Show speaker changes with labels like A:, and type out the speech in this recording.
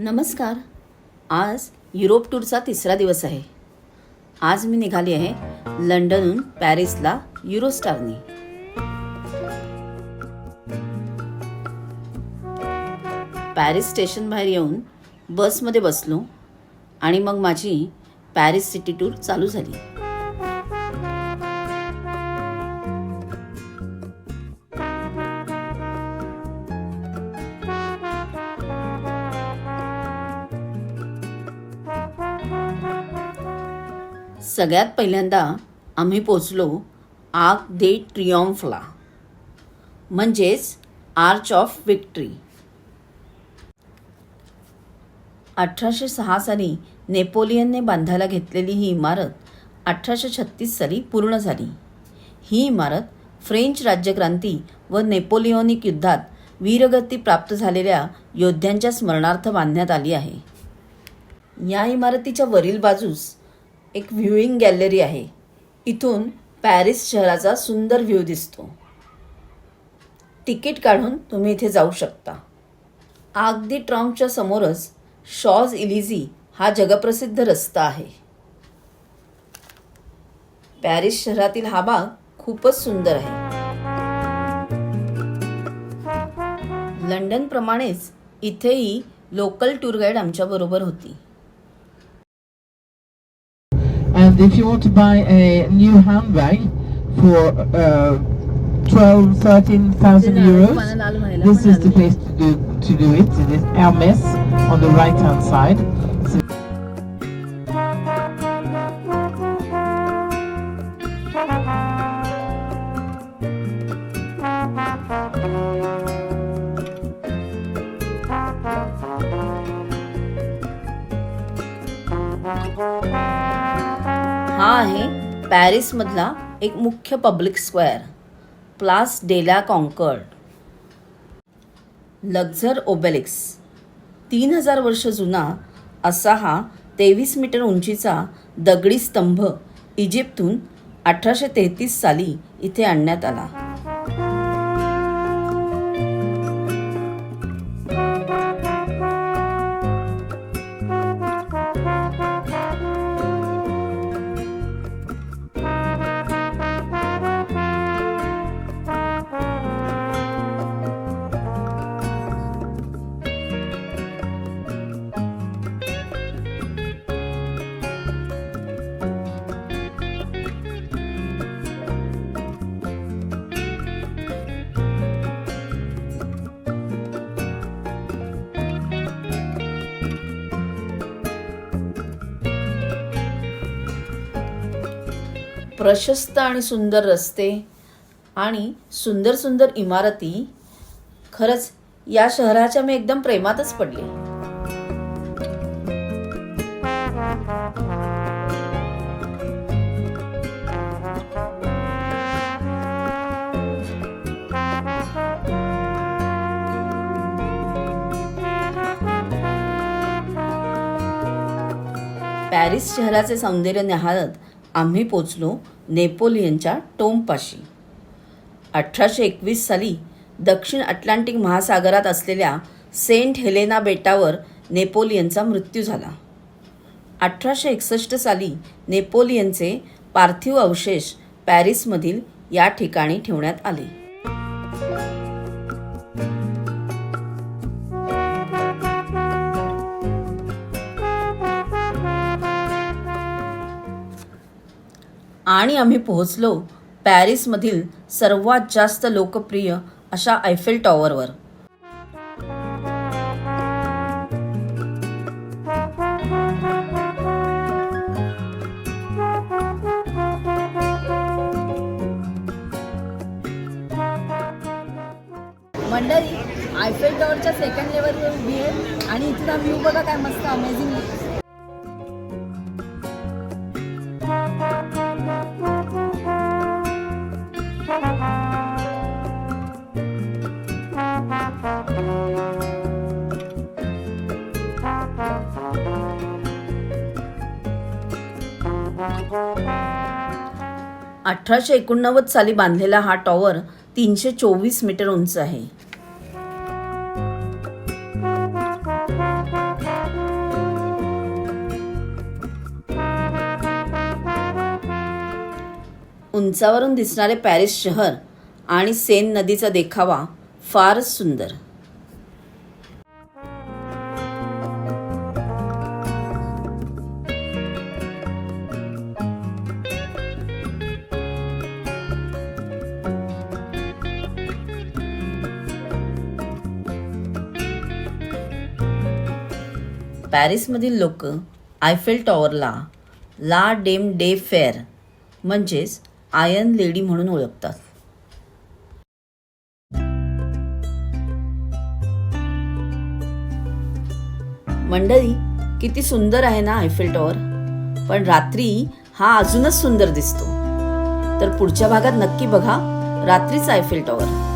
A: नमस्कार. आज युरोप टूरचा तिसरा दिवस आहे. आज मी निघाली आहे लंडनहून पॅरिसला युरोस्टारने. पॅरिस स्टेशन बाहेर येऊन बसमध्ये बसलो आणि मग माझी पॅरिस सिटी टूर चालू झाली. सगळ्यात पहिल्यांदा आम्ही पोचलो आग दे ट्रियॉम्फला म्हणजेच आर्च ऑफ विक्ट्री. अठराशे सहा साली नेपोलियनने बांधायला घेतलेली ही इमारत अठराशे छत्तीस साली पूर्ण झाली. ही इमारत फ्रेंच राज्यक्रांती व नेपोलिओनिक युद्धात वीरगती प्राप्त झालेल्या योद्ध्यांच्या स्मरणार्थ बांधण्यात आली आहे. या इमारतीच्या वरील बाजूस एक व्ह्यूइंग गॅलरी आहे. इथून पॅरिस शहराचा सुंदर व्ह्यू दिसतो. तिकीट काढून तुम्ही इथे जाऊ शकता. अगदी ट्रॉम्पच्या समोरच शॉज इलिझी हा जगप्रसिद्ध रस्ता आहे. पॅरिस शहरातील हा भाग खूपच सुंदर आहे. लंडन प्रमाणेच इथेही लोकल टूर गाईड आमच्या बरोबर होती.
B: And if you want to buy a new handbag for uh, 12, 13,000 euros, this is the place to do to do it. It is Hermes on the right hand side. So
A: हा आहे पॅरिसमधला एक मुख्य public square प्लास डेला conquered. लक्झर ओबेलिक्स. तीन हजार वर्ष जुना असा हा तेवीस मीटर उंचीचा दगडी स्तंभ इजिप्तहून अठराशे तेहतीस साली इथे आणण्यात आला. प्रशस्त आणि सुंदर रस्ते आणि सुंदर सुंदर इमारती खरंच या शहराच्या मी एकदम प्रेमातच पडले. पॅरिस शहराचे सौंदर्य न्याहाळत आम्ही पोचलो नेपोलियनच्या टोमपाशी. अठराशे एकवीस साली दक्षिण अटलांटिक महासागरात असलेल्या सेंट हेलेना बेटावर नेपोलियनचा मृत्यू झाला. अठराशे एकसष्ट साली नेपोलियनचे पार्थिव अवशेष पॅरिसमधील या ठिकाणी ठेवण्यात आले. आणि आम्ही पोहोचलो पॅरिसमधील सर्वात जास्त लोकप्रिय अशा आयफेल टॉवरवर. मंडळी आयफेल टॉवरच्या सेकंड लेवलवर उभी आहे आणि इथला व्ह्यू बघा काय मस्त अमेझिंग अठराशे एकोणनव्वद साली बांधलेला हा टॉवर तीनशे चोवीस मीटर उंच आहे. उंचावरून दिसणारे पॅरिस शहर आणि सेन नदीचा देखावा फारच सुंदर. पॅरिसमधील लोक आयफेल टॉवरला ला डेम डे फेअर म्हणजेच आयन लेडी म्हणून ओळखतात. मंडळी किती सुंदर आहे ना आयफेल टॉवर? पण रात्री हा अजूनच सुंदर दिसतो. तर पुढच्या भागात नक्की बघा रात्रीच आयफेल टॉवर.